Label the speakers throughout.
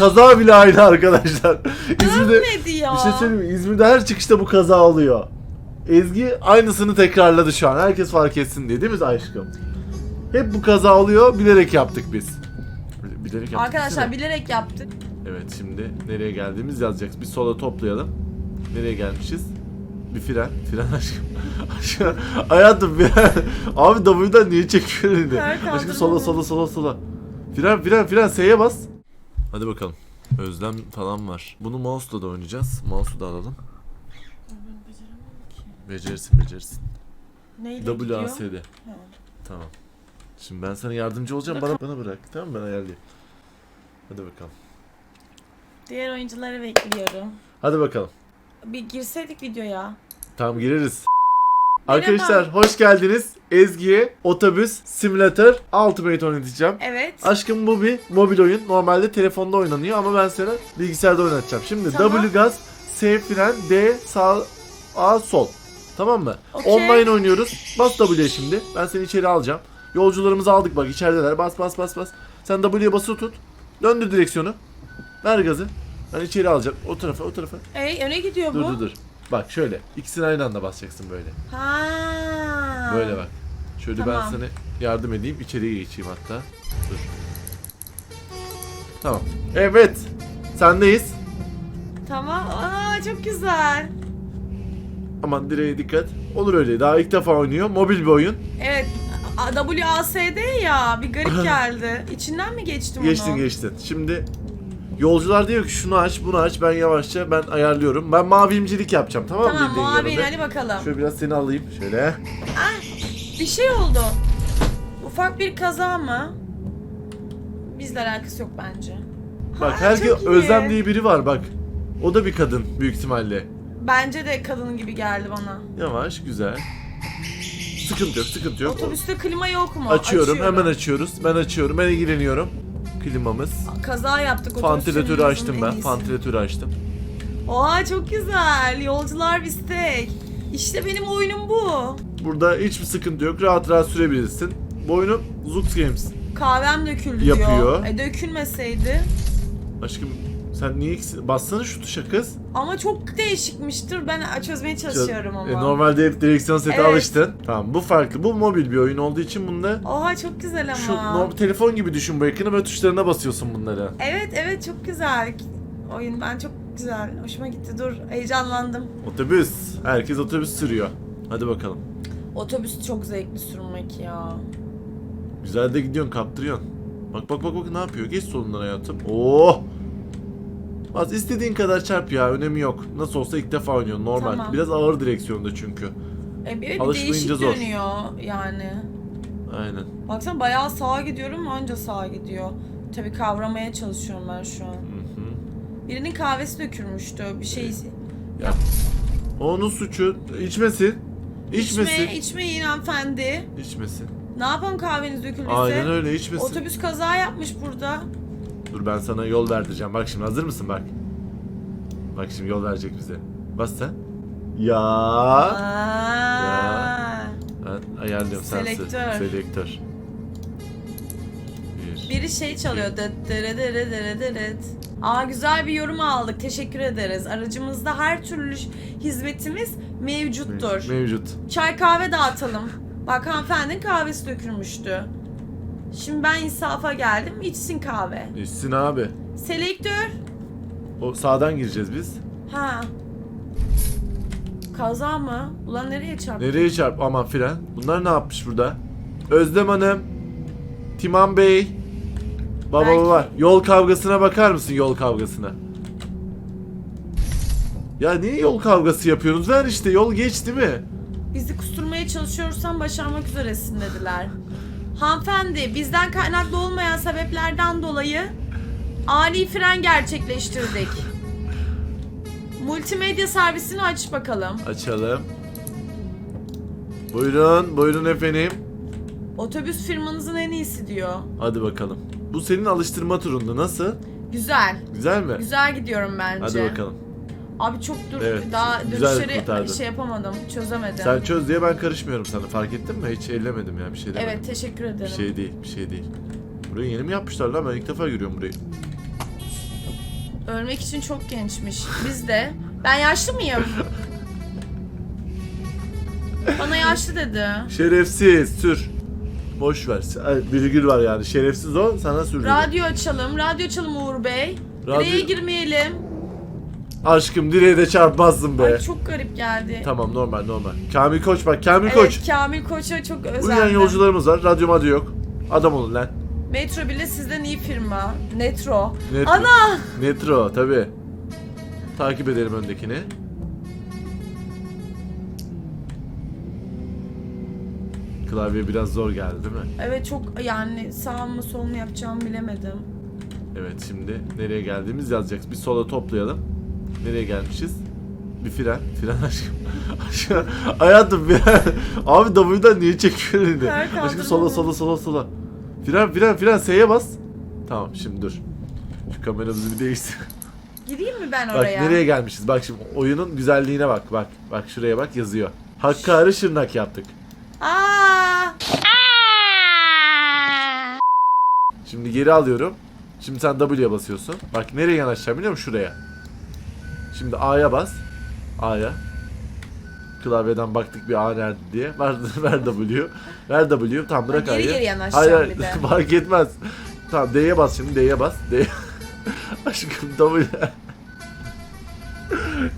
Speaker 1: kaza bile aynı arkadaşlar. İzmir'de
Speaker 2: Dönmedi ya.
Speaker 1: bir şey söyleyeyim mi? İzmir'de her çıkışta bu kaza oluyor. Ezgi aynısını tekrarladı şu an. Herkes fark etsin diye değil mi aşkım? Hep bu kaza oluyor. Bilerek yaptık biz. Bilerek yaptık.
Speaker 2: Arkadaşlar
Speaker 1: desene.
Speaker 2: bilerek yaptık.
Speaker 1: Evet şimdi nereye geldiğimiz yazacağız. Bir sola toplayalım. Nereye gelmişiz? Bir fren. Fren aşkım. aşkım. Hayatım fren. Abi W'dan niye çekiyor elini? Aşkım sola sola sola sola. Fren fren fren S'ye bas. Hadi bakalım. Özlem falan var. Bunu mouse'la da oynayacağız. Mouse'u da alalım. Becerirsin becerirsin.
Speaker 2: Neyle gidiyor?
Speaker 1: WASD.
Speaker 2: Ha.
Speaker 1: Tamam. Şimdi ben sana yardımcı olacağım. Bana bana bırak. Tamam mı? ben ayarlayayım. Hadi bakalım.
Speaker 2: Diğer oyuncuları bekliyorum.
Speaker 1: Hadi bakalım.
Speaker 2: Bir girseydik videoya.
Speaker 1: Tamam gireriz. Arkadaşlar hoş geldiniz. Ezgi'ye Otobüs Simulator Ultimate oynatacağım.
Speaker 2: Evet.
Speaker 1: Aşkım bu bir mobil oyun. Normalde telefonda oynanıyor ama ben sana bilgisayarda oynatacağım. Şimdi
Speaker 2: Tamam.
Speaker 1: W gaz, S fren, D sağ, A sol. Tamam mı?
Speaker 2: Okey.
Speaker 1: Online oynuyoruz. Bas W'ye şimdi. Ben seni içeri alacağım. Yolcularımızı aldık bak içerideler. Bas bas bas bas. Sen W'ye basılı tut. Döndür direksiyonu. Ver gazı. Ben içeri alacağım. O tarafa o tarafa.
Speaker 2: Ey öne gidiyor
Speaker 1: Dur
Speaker 2: bu.
Speaker 1: dur dur. Bak şöyle. İkisini aynı anda basacaksın böyle.
Speaker 2: Ha.
Speaker 1: Böyle bak. Şöyle ben
Speaker 2: Tamam.
Speaker 1: sana yardım edeyim. İçeriye geçeyim hatta. Dur. Tamam. Evet. Sendeyiz.
Speaker 2: Tamam. Aa çok güzel.
Speaker 1: Aman direğe dikkat. Olur öyle. Daha ilk defa oynuyor. Mobil bir oyun.
Speaker 2: Evet. A- WASD ya bir garip geldi. İçinden mi geçtim
Speaker 1: Geçtin
Speaker 2: onu?
Speaker 1: geçtin. Şimdi yolcular diyor ki şunu aç bunu aç. Ben yavaşça ben ayarlıyorum. Ben mavimcilik yapacağım tamam mı?
Speaker 2: Tamam
Speaker 1: bildiğin
Speaker 2: muavin
Speaker 1: yanında?
Speaker 2: hadi bakalım.
Speaker 1: Şöyle biraz seni alayım. Şöyle.
Speaker 2: Bir şey oldu. Ufak bir kaza mı? Bizle alakası yok bence.
Speaker 1: Bak
Speaker 2: Ha, çok iyi.
Speaker 1: Özlem diye biri var bak. O da bir kadın büyük ihtimalle.
Speaker 2: Bence de kadın gibi geldi bana.
Speaker 1: Yavaş güzel. Sıkıntı yok sıkıntı yok.
Speaker 2: Otobüste klima yok mu?
Speaker 1: Açıyorum, hemen açıyoruz. Ben açıyorum ben ilgileniyorum. Klimamız.
Speaker 2: Kaza yaptık. otobüs
Speaker 1: Vantilatörü
Speaker 2: sürümümüzün
Speaker 1: açtım
Speaker 2: en
Speaker 1: ben.
Speaker 2: iyisi.
Speaker 1: Vantilatörü açtım.
Speaker 2: Oha çok güzel. Yolcular bistek. İşte benim oyunum bu.
Speaker 1: Burada hiçbir sıkıntı yok. Rahat rahat sürebilirsin. Bu oyunu Zux Games.
Speaker 2: Kahvem döküldü
Speaker 1: Yapıyor.
Speaker 2: diyor. E dökülmeseydi.
Speaker 1: Aşkım sen niye ikisi... Bassana şu tuşa kız.
Speaker 2: Ama çok değişikmiştir. Ben çözmeye çalışıyorum ama.
Speaker 1: E, normalde hep direksiyon seti
Speaker 2: Evet.
Speaker 1: alıştın. Tamam bu farklı. Bu mobil bir oyun olduğu için bunda
Speaker 2: Oha çok güzel ama.
Speaker 1: şu no- telefon gibi düşün bu ekranı böyle tuşlarına basıyorsun bunları.
Speaker 2: Evet evet çok güzel. Oyun ben çok güzel. Hoşuma gitti. Dur heyecanlandım.
Speaker 1: Otobüs. Herkes otobüs sürüyor. Hadi bakalım.
Speaker 2: Otobüs çok zevkli sürmek ya.
Speaker 1: Güzel de gidiyorsun kaptırıyorsun. Bak bak bak bak ne yapıyor. Geç solundan hayatım. Oh! Az istediğin kadar çarp ya önemi yok. Nasıl olsa ilk defa oynuyorsun normal.
Speaker 2: Tamam.
Speaker 1: Biraz ağır direksiyonda çünkü.
Speaker 2: E, bir, bir değişik
Speaker 1: zor.
Speaker 2: dönüyor yani.
Speaker 1: Aynen.
Speaker 2: Baksana bayağı sağa gidiyorum anca sağa gidiyor. Tabii kavramaya çalışıyorum ben şu an.
Speaker 1: Hı hı.
Speaker 2: Birinin kahvesi dökülmüştü. Bir şey
Speaker 1: Ya. Onun suçu içmesin. İçmesin.
Speaker 2: içme, içmeyin hanımefendi.
Speaker 1: İçmesin.
Speaker 2: Ne yapalım kahveniz döküldüyse?
Speaker 1: Aynen öyle içmesin.
Speaker 2: Otobüs kaza yapmış burada.
Speaker 1: Dur ben sana yol verdireceğim. Bak şimdi hazır mısın bak. Bak şimdi yol verecek bize. Bas sen. Ya.
Speaker 2: Aa.
Speaker 1: Ben ayarlıyorum
Speaker 2: Selektör.
Speaker 1: Selektör. Bir.
Speaker 2: Biri şey çalıyor. Dıt dırı dırı dırı dırıt. Aa güzel bir yorum aldık. Teşekkür ederiz. Aracımızda her türlü hizmetimiz mevcuttur.
Speaker 1: Mevcut.
Speaker 2: Çay kahve dağıtalım. Bak hanımefendinin kahvesi dökülmüştü. Şimdi ben insafa geldim. İçsin kahve.
Speaker 1: İçsin abi.
Speaker 2: Selektör.
Speaker 1: O sağdan gireceğiz biz.
Speaker 2: Ha. Kaza mı? Ulan nereye çarptı?
Speaker 1: Nereye çarp? Aman fren. Bunlar ne yapmış burada? Özlem Hanım. Timan Bey. Baba
Speaker 2: Belki-
Speaker 1: baba. Yol kavgasına bakar mısın yol kavgasına? Ya niye yol kavgası yapıyorsunuz? Ver işte yol geç değil mi?
Speaker 2: Bizi kusturmaya çalışıyorsan başarmak üzeresin dediler. Hanımefendi bizden kaynaklı olmayan sebeplerden dolayı ani fren gerçekleştirdik. Multimedya servisini aç bakalım.
Speaker 1: Açalım. Buyurun, buyurun efendim.
Speaker 2: Otobüs firmanızın en iyisi diyor.
Speaker 1: Hadi bakalım. Bu senin alıştırma turunda nasıl?
Speaker 2: Güzel.
Speaker 1: Güzel mi?
Speaker 2: Güzel gidiyorum bence.
Speaker 1: Hadi bakalım.
Speaker 2: Abi çok dur
Speaker 1: Evet,
Speaker 2: daha
Speaker 1: güzel
Speaker 2: dönüşleri
Speaker 1: kurtardın.
Speaker 2: şey yapamadım. Çözemedim.
Speaker 1: Sen çöz diye ben karışmıyorum sana. Fark ettin mi? Hiç ellemedim ya bir şey demedim.
Speaker 2: evet teşekkür
Speaker 1: Bir
Speaker 2: ederim.
Speaker 1: şey değil, bir şey değil. Burayı yeni mi yapmışlar lan? Ben ilk defa görüyorum burayı.
Speaker 2: Ölmek için çok gençmiş. Biz de. Ben yaşlı mıyım? Bana yaşlı dedi.
Speaker 1: Şerefsiz sür. Boş ver. Ay, Virgül var yani. Şerefsiz o sana sürdü.
Speaker 2: Radyo açalım. Radyo açalım Uğur Bey.
Speaker 1: Radyo-
Speaker 2: Direğe girmeyelim.
Speaker 1: Aşkım direğe de çarpmazsın be.
Speaker 2: Ay çok garip geldi.
Speaker 1: Tamam normal normal. Kamil Koç bak Kamil
Speaker 2: Evet
Speaker 1: Koç.
Speaker 2: Kamil Koç'a çok
Speaker 1: Uyuyan
Speaker 2: özendim.
Speaker 1: yolcularımız var. Radyo madyo yok. Adam olun lan.
Speaker 2: Metro bile sizden iyi firma. Netro.
Speaker 1: Netro.
Speaker 2: Ana!
Speaker 1: Netro tabi. Takip edelim öndekini. Klavye biraz zor geldi değil mi?
Speaker 2: Evet çok yani sağ mı sol mu yapacağımı bilemedim.
Speaker 1: Evet şimdi nereye geldiğimiz yazacağız. Bir sola toplayalım. Nereye gelmişiz? Bir fren. Fren aşkım. aşkım. Hayatım fren. Abi W'dan niye çekiyor elini? Aşkım sola sola sola sola. Fren fren fren S'ye bas. Tamam şimdi dur. Şu kameramızı bir değiştir.
Speaker 2: Gireyim mi ben
Speaker 1: Bak
Speaker 2: oraya?
Speaker 1: nereye gelmişiz? Bak şimdi oyunun güzelliğine bak. Bak bak şuraya bak yazıyor. Hakkari Şırnak yaptık.
Speaker 2: Aa!
Speaker 1: Şimdi geri alıyorum. Şimdi sen W'ye basıyorsun. Bak nereye yanaşacağım biliyor musun? Şuraya. Şimdi A'ya bas. A'ya. Klavyeden baktık bir A nerede diye. Ver, ver W. Ver W. Tamam bırak
Speaker 2: geri
Speaker 1: A'yı.
Speaker 2: geri yanaşacağım
Speaker 1: Hayır,
Speaker 2: bir de.
Speaker 1: fark etmez. Tamam D'ye bas şimdi D'ye bas. D. Aşkım W.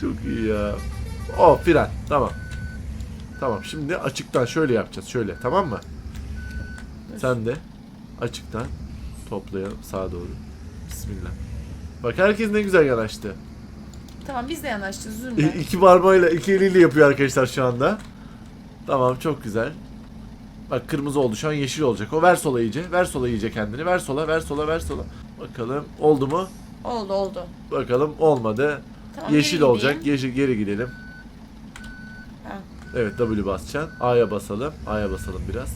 Speaker 1: Çok iyi ya. O fren. Tamam. Tamam şimdi açıktan şöyle yapacağız. Şöyle tamam mı? Sen de açıktan toplayalım sağa doğru. Bismillah. Bak herkes ne güzel yanaştı.
Speaker 2: Tamam biz de yanaşacağız
Speaker 1: İ-
Speaker 2: üzülme.
Speaker 1: iki parmağıyla iki eliyle yapıyor arkadaşlar şu anda. Tamam çok güzel. Bak kırmızı oldu şu an yeşil olacak. O ver sola iyice. Ver sola iyice kendini. Ver sola ver sola ver sola. Bakalım oldu mu?
Speaker 2: Oldu oldu.
Speaker 1: Bakalım olmadı.
Speaker 2: Tamam,
Speaker 1: yeşil
Speaker 2: geri
Speaker 1: olacak.
Speaker 2: gideyim.
Speaker 1: Yeşil geri gidelim.
Speaker 2: Ha.
Speaker 1: Evet W basacaksın. A'ya basalım. A'ya basalım biraz.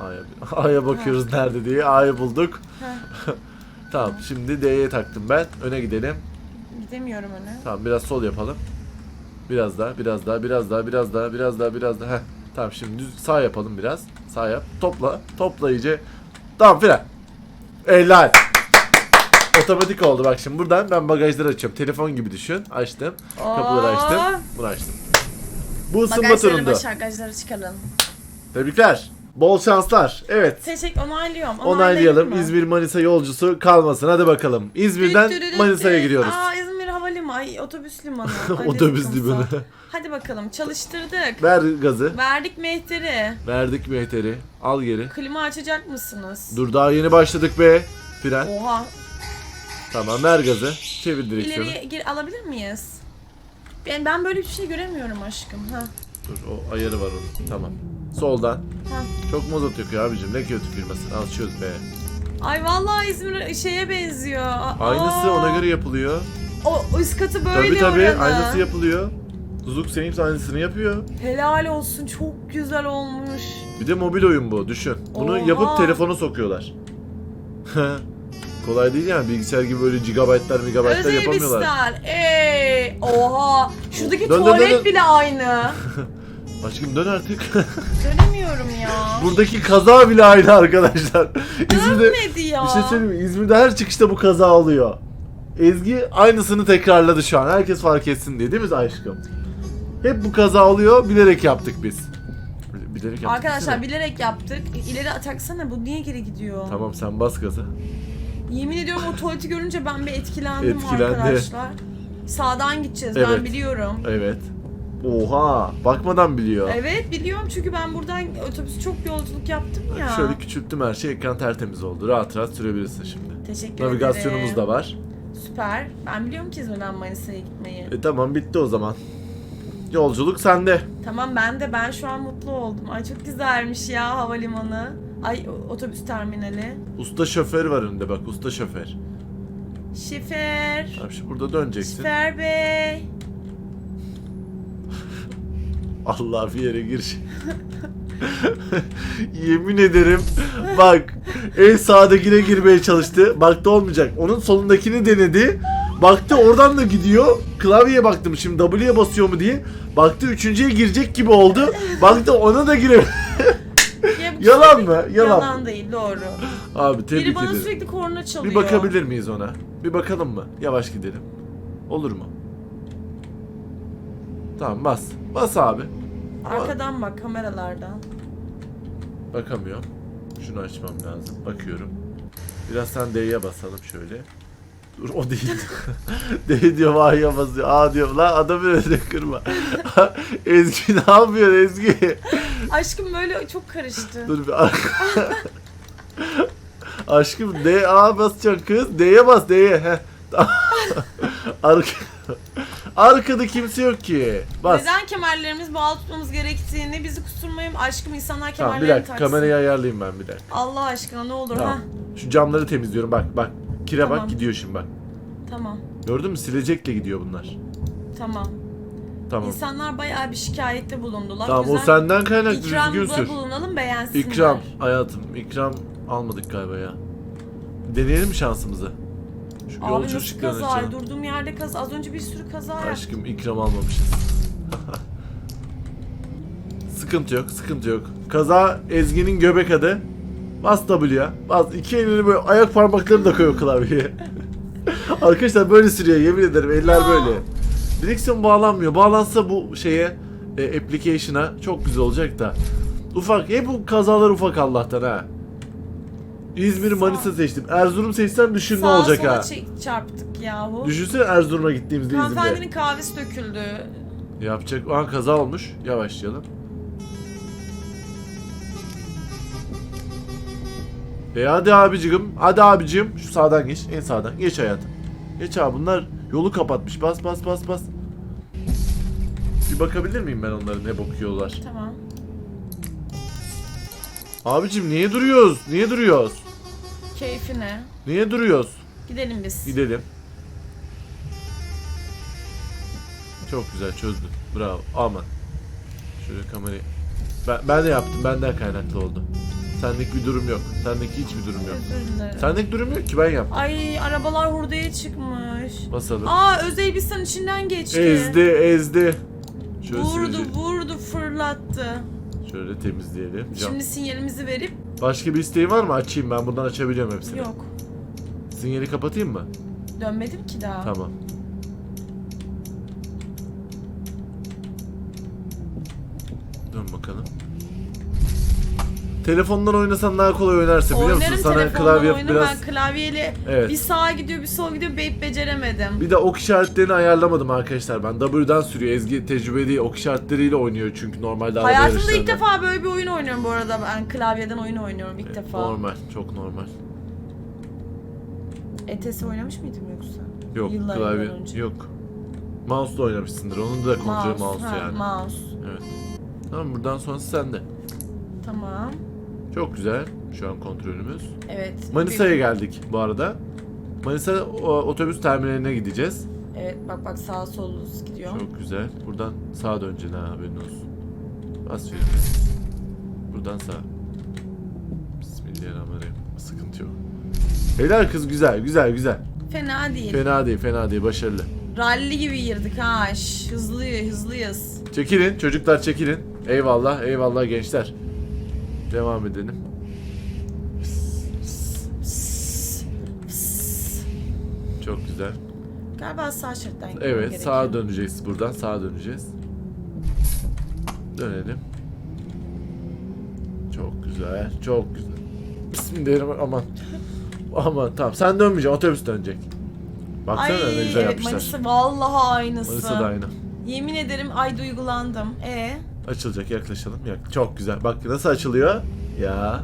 Speaker 1: A'ya A'ya bakıyoruz nerede diye. A'yı bulduk.
Speaker 2: Ha.
Speaker 1: Tamam şimdi D'ye taktım ben. Öne gidelim.
Speaker 2: Gidemiyorum öne.
Speaker 1: Tamam biraz sol yapalım. Biraz daha, biraz daha, biraz daha, biraz daha, biraz daha, biraz daha. Heh. Tamam şimdi düz sağ yapalım biraz. Sağ yap. Topla. Topla iyice. Tamam fren. Helal. Otomatik oldu bak şimdi buradan ben bagajları açıyorum. Telefon gibi düşün. Açtım. Kapıları açtım. Bunu açtım. Bu ısınma
Speaker 2: Bagajları
Speaker 1: turunda.
Speaker 2: baş çıkalım.
Speaker 1: Tebrikler. Bol şanslar. Evet.
Speaker 2: Teşekkür onaylıyorum.
Speaker 1: Onaylayalım. İzmir Manisa yolcusu kalmasın. Hadi bakalım. İzmir'den Manisa'ya gidiyoruz.
Speaker 2: Aa. Ay otobüs limanı.
Speaker 1: Otobüs
Speaker 2: ne
Speaker 1: limanı.
Speaker 2: Hadi bakalım çalıştırdık.
Speaker 1: Ver gazı.
Speaker 2: Verdik mehteri.
Speaker 1: Verdik mehteri. Al geri.
Speaker 2: Klima açacak mısınız?
Speaker 1: Dur daha yeni başladık be. Fren.
Speaker 2: Oha.
Speaker 1: Tamam ver gazı. Çevir direksiyonu.
Speaker 2: İleriye gir alabilir miyiz? Ben ben böyle bir şey göremiyorum aşkım. Ha.
Speaker 1: Dur o ayarı var onun. Tamam. Soldan.
Speaker 2: Ha.
Speaker 1: Çok mazot yakıyor abicim. Ne kötü firması. Alışıyoruz be.
Speaker 2: Ay vallahi İzmir şeye benziyor. Aa,
Speaker 1: Aynısı ona göre yapılıyor.
Speaker 2: O üst katı böyle
Speaker 1: Tabii tabii.
Speaker 2: oranı.
Speaker 1: Aynısı yapılıyor. Zuzuk Saints aynısını yapıyor.
Speaker 2: Helal olsun çok güzel olmuş.
Speaker 1: Bir de mobil oyun bu. Düşün. Bunu
Speaker 2: Oha.
Speaker 1: yapıp telefona sokuyorlar. Kolay değil yani. Bilgisayar gibi böyle gigabaytlar megabaytlar
Speaker 2: Özel
Speaker 1: yapamıyorlar.
Speaker 2: bisler. Eee oha. Şuradaki
Speaker 1: dön,
Speaker 2: tuvalet
Speaker 1: dön, dön.
Speaker 2: bile aynı.
Speaker 1: Aşkım dön artık.
Speaker 2: Dönemiyorum ya.
Speaker 1: Buradaki kaza bile aynı arkadaşlar. İzmir'de
Speaker 2: Dönmedi ya.
Speaker 1: bir şey söyleyeyim mi? İzmir'de her çıkışta bu kaza oluyor. Ezgi aynısını tekrarladı şu an. Herkes fark etsin diye değil mi aşkım? Hep bu kaza oluyor. Bilerek yaptık biz. Bilerek yaptık.
Speaker 2: Arkadaşlar bilerek yaptık. İleri taksana bu niye geri gidiyor?
Speaker 1: Tamam sen bas gaza.
Speaker 2: Yemin ediyorum o tuvaleti görünce ben bir etkilendim
Speaker 1: Etkilendi.
Speaker 2: arkadaşlar. Sağdan gideceğiz ben
Speaker 1: Evet.
Speaker 2: biliyorum.
Speaker 1: Evet. Oha. Bakmadan biliyor.
Speaker 2: Evet biliyorum çünkü ben buradan otobüs çok yolculuk yaptım ya.
Speaker 1: Şöyle küçülttüm her şey. Ekran tertemiz oldu. Rahat rahat sürebilirsin şimdi.
Speaker 2: Teşekkür
Speaker 1: Navigasyonumuz
Speaker 2: ederim.
Speaker 1: da var.
Speaker 2: Süper. Ben biliyorum ki İzmir'den Manisa'ya gitmeyi.
Speaker 1: E tamam bitti o zaman. Yolculuk sende.
Speaker 2: Tamam ben de ben şu an mutlu oldum. Ay çok güzelmiş ya havalimanı. Ay otobüs terminali.
Speaker 1: Usta şoför var önünde bak usta şoför.
Speaker 2: Şoför.
Speaker 1: Abi şimdi burada döneceksin.
Speaker 2: Şoför bey.
Speaker 1: Allah bir yere gir. Yemin ederim bak en sağdakine girmeye çalıştı. Baktı olmayacak. Onun solundakini denedi. Baktı oradan da gidiyor. Klavyeye baktım şimdi W'ye basıyor mu diye. Baktı üçüncüye girecek gibi oldu. Baktı ona da gire.
Speaker 2: Ya
Speaker 1: Yalan mı? Yalan.
Speaker 2: Yalan değil doğru.
Speaker 1: Abi tebrik
Speaker 2: Biri bana
Speaker 1: ederim.
Speaker 2: sürekli korna çalıyor.
Speaker 1: Bir bakabilir miyiz ona? Bir bakalım mı? Yavaş gidelim. Olur mu? Tamam bas. Bas abi.
Speaker 2: Arkadan bak kameralardan.
Speaker 1: Bakamıyorum. Şunu açmam lazım. Bakıyorum. Biraz sen D'ye basalım şöyle. Dur o değil. D diyor Vahya basıyor. A diyor. Lan adamı öyle kırma. Ezgi ne yapıyor Ezgi?
Speaker 2: Aşkım böyle çok karıştı.
Speaker 1: Dur bir ar- Aşkım D A basacaksın kız. D'ye bas D'ye. Arka... Arkada kimse yok ki. Bas.
Speaker 2: Neden kemerlerimiz bağlı tutmamız gerektiğini bizi kusturmayayım. Aşkım insanlar
Speaker 1: Tamam bir
Speaker 2: kemerlerini
Speaker 1: dakika
Speaker 2: taksın.
Speaker 1: kamerayı ayarlayayım ben bir dakika.
Speaker 2: Allah aşkına ne olur
Speaker 1: Tamam.
Speaker 2: ha.
Speaker 1: Şu camları temizliyorum bak bak. Kire
Speaker 2: Tamam.
Speaker 1: bak gidiyor şimdi bak.
Speaker 2: Tamam.
Speaker 1: Gördün mü silecekle gidiyor bunlar.
Speaker 2: Tamam.
Speaker 1: Tamam.
Speaker 2: İnsanlar bayağı bir şikayette bulundular.
Speaker 1: Tamam o
Speaker 2: yüzden
Speaker 1: senden kaynaklı düzgün
Speaker 2: ikramda
Speaker 1: sür.
Speaker 2: bulunalım beğensinler.
Speaker 1: İkram hayatım ikram almadık galiba ya. Deneyelim mi şansımızı? Şu
Speaker 2: Abi
Speaker 1: yolcu
Speaker 2: nasıl kaza?
Speaker 1: açalım.
Speaker 2: Durduğum yerde kaza. Az önce bir sürü kaza yaptım.
Speaker 1: Aşkım ikram almamışız. sıkıntı yok, sıkıntı yok. Kaza Ezgi'nin göbek adı. Bas W'ya. Bas iki elini böyle ayak parmaklarını da koyuyor klavyeye. Arkadaşlar böyle sürüyor yemin ederim eller
Speaker 2: Ya.
Speaker 1: böyle. Direksiyon bağlanmıyor. Bağlansa bu şeye e, application'a çok güzel olacak da. Ufak. Hep bu kazalar ufak Allah'tan ha. İzmir Manisa seçtim. Erzurum seçsem düşün ne
Speaker 2: Sağa
Speaker 1: olacak
Speaker 2: sola
Speaker 1: ha.
Speaker 2: çek- çarptık yahu.
Speaker 1: Düşünsene Erzurum'a gittiğimizde İzmir'de.
Speaker 2: Hanımefendinin kahvesi döküldü.
Speaker 1: Yapacak. Aa kaza olmuş. Yavaşlayalım. E hadi abicim. Hadi abicim. Şu sağdan geç. En sağdan. Geç hayatım. Geç abi bunlar yolu kapatmış. Bas bas bas bas. Bir bakabilir miyim ben onlara ne bakıyorlar?
Speaker 2: Tamam.
Speaker 1: Abicim niye duruyoruz? Niye duruyoruz?
Speaker 2: Keyfine.
Speaker 1: Niye duruyoruz?
Speaker 2: Gidelim biz.
Speaker 1: Gidelim. Çok güzel çözdün. Bravo. Aman. Şöyle kamerayı. Ben, ben de yaptım. Benden kaynaklı oldu. Sendeki bir durum yok. Sendeki hiçbir durum yok.
Speaker 2: Özür dilerim.
Speaker 1: Sendeki durum yok ki ben yaptım.
Speaker 2: Ay arabalar hurdaya çıkmış.
Speaker 1: Basalım.
Speaker 2: Aa öz elbisen içinden geçti.
Speaker 1: Ezdi ezdi. Şöyle
Speaker 2: Vurdu
Speaker 1: sürücü-
Speaker 2: vurdu fırlattı.
Speaker 1: Şöyle temizleyelim. Cam.
Speaker 2: Şimdi sinyalimizi verip
Speaker 1: Başka bir isteğin var mı? Açayım ben buradan açabiliyorum hepsini.
Speaker 2: yok.
Speaker 1: Sinyali kapatayım mı?
Speaker 2: Dönmedim ki daha.
Speaker 1: Tamam. Dön bakalım. Telefondan oynasan daha kolay oynarsın biliyor musun?
Speaker 2: Oynarım
Speaker 1: Sana
Speaker 2: telefondan
Speaker 1: klavye
Speaker 2: oyunu
Speaker 1: biraz...
Speaker 2: ben klavyeyle
Speaker 1: Evet.
Speaker 2: bir sağa gidiyor bir sola gidiyor beyip beceremedim.
Speaker 1: Bir de ok işaretlerini ayarlamadım arkadaşlar ben. W'dan sürüyor. Ezgi tecrübeli ok işaretleriyle oynuyor çünkü normalde araba
Speaker 2: Hayatımda ilk
Speaker 1: yarışlarında.
Speaker 2: defa böyle bir oyun oynuyorum bu arada ben klavyeden oyun oynuyorum ilk defa.
Speaker 1: Normal, çok normal.
Speaker 2: ETS oynamış mıydım yoksa?
Speaker 1: Yok,
Speaker 2: Yıllar
Speaker 1: klavye
Speaker 2: yıllar önce.
Speaker 1: yok. Mouse'la oynamışsındır. Onun da kontrolü mouse,
Speaker 2: ha,
Speaker 1: yani.
Speaker 2: Mouse.
Speaker 1: Evet. Tamam buradan sonrası sende.
Speaker 2: Tamam.
Speaker 1: Çok güzel şu an kontrolümüz.
Speaker 2: Evet.
Speaker 1: Manisa'ya geldik bu arada. Manisa o, otobüs terminaline gideceğiz.
Speaker 2: Evet bak bak sağa sola gidiyor.
Speaker 1: Çok güzel. Buradan sağa döneceksin ha haberin olsun. Bas freni. Buradan sağ. Bismillahirrahmanirrahim. Sıkıntı yok. Helal kız güzel güzel güzel.
Speaker 2: Fena değil.
Speaker 1: Fena değil fena değil başarılı.
Speaker 2: Rally gibi girdik ha. Şş, Hızlı hızlıyız.
Speaker 1: Çekilin çocuklar çekilin. Eyvallah eyvallah gençler. Devam edelim. Çok güzel.
Speaker 2: Galiba sağ şeritten gitmem
Speaker 1: Evet
Speaker 2: gerekiyor.
Speaker 1: sağa döneceğiz buradan sağa döneceğiz. Dönelim. Çok güzel çok güzel. Bismillahirrahmanirrahim aman. Aman tamam sen dönmeyeceksin otobüs dönecek. Baksana
Speaker 2: Ay
Speaker 1: ne güzel
Speaker 2: evet
Speaker 1: yapmışlar.
Speaker 2: Manisa vallahi aynısı.
Speaker 1: Manisa da aynı.
Speaker 2: Yemin ederim ay duygulandım. E
Speaker 1: Açılacak yaklaşalım. Yak- Çok güzel. Bak nasıl açılıyor? Ya.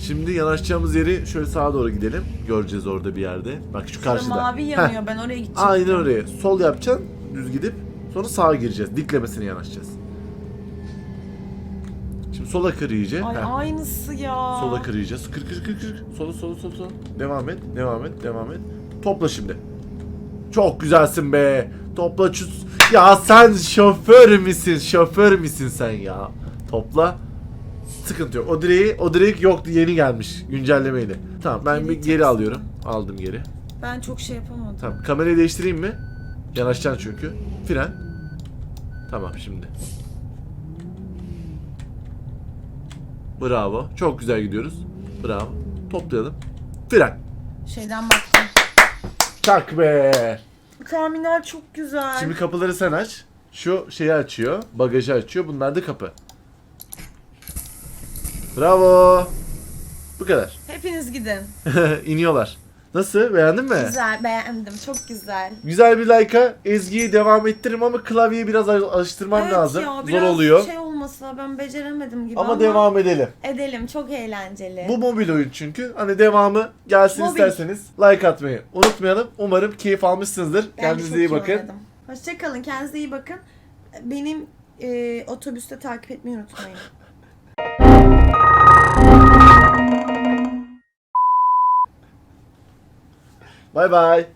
Speaker 1: Şimdi yanaşacağımız yeri şöyle sağa doğru gidelim. Göreceğiz orada bir yerde. Bak şu karşıda.
Speaker 2: mavi
Speaker 1: Heh,
Speaker 2: yanıyor ben oraya gideceğim.
Speaker 1: Aynen oraya. Sol yapacaksın. Düz gidip sonra sağa gireceğiz. Diklemesine yanaşacağız. Şimdi sola kır iyice.
Speaker 2: Ay
Speaker 1: Heh.
Speaker 2: aynısı ya.
Speaker 1: Sola kıracağız. Kır kır kır kır. Sola sola sola sola. Devam et. Devam et. Devam et. Topla şimdi. Çok güzelsin be. Topla şu... Ya sen şoför misin? Şoför misin sen ya? Topla. Sıkıntı yok. O direği, o direk yoktu yeni gelmiş güncellemeyle. Tamam ben bir geri alıyorum. Aldım geri.
Speaker 2: Ben çok şey yapamadım.
Speaker 1: Tamam kamerayı değiştireyim mi? Yanaşacaksın çünkü. Fren. Tamam şimdi. Bravo. Çok güzel gidiyoruz. Bravo. Toplayalım. Fren.
Speaker 2: Şeyden baktım.
Speaker 1: Çak be.
Speaker 2: Terminal çok güzel.
Speaker 1: Şimdi kapıları sen aç. Şu şeyi açıyor. Bagajı açıyor. Bunlar da kapı. Bravo. Bu kadar.
Speaker 2: Hepiniz gidin.
Speaker 1: İniyorlar. Nasıl? Beğendin mi?
Speaker 2: Güzel beğendim. Çok güzel.
Speaker 1: Güzel bir like'a Ezgi'yi devam ettiririm ama klavyeyi biraz al- alıştırmam lazım.
Speaker 2: ya,
Speaker 1: Zor
Speaker 2: biraz
Speaker 1: oluyor.
Speaker 2: şey olmasa ben beceremedim gibi
Speaker 1: ama,
Speaker 2: ama,
Speaker 1: devam edelim.
Speaker 2: edelim. Çok eğlenceli.
Speaker 1: Bu mobil oyun çünkü. Hani devamı gelsin
Speaker 2: Mobil.
Speaker 1: isterseniz like atmayı unutmayalım. Umarım keyif almışsınızdır.
Speaker 2: Ben
Speaker 1: Kendinize
Speaker 2: çok
Speaker 1: iyi bakın.
Speaker 2: oynadım. Hoşçakalın. Kendinize iyi bakın. Benim e, otobüste takip etmeyi unutmayın.
Speaker 1: Bay bay.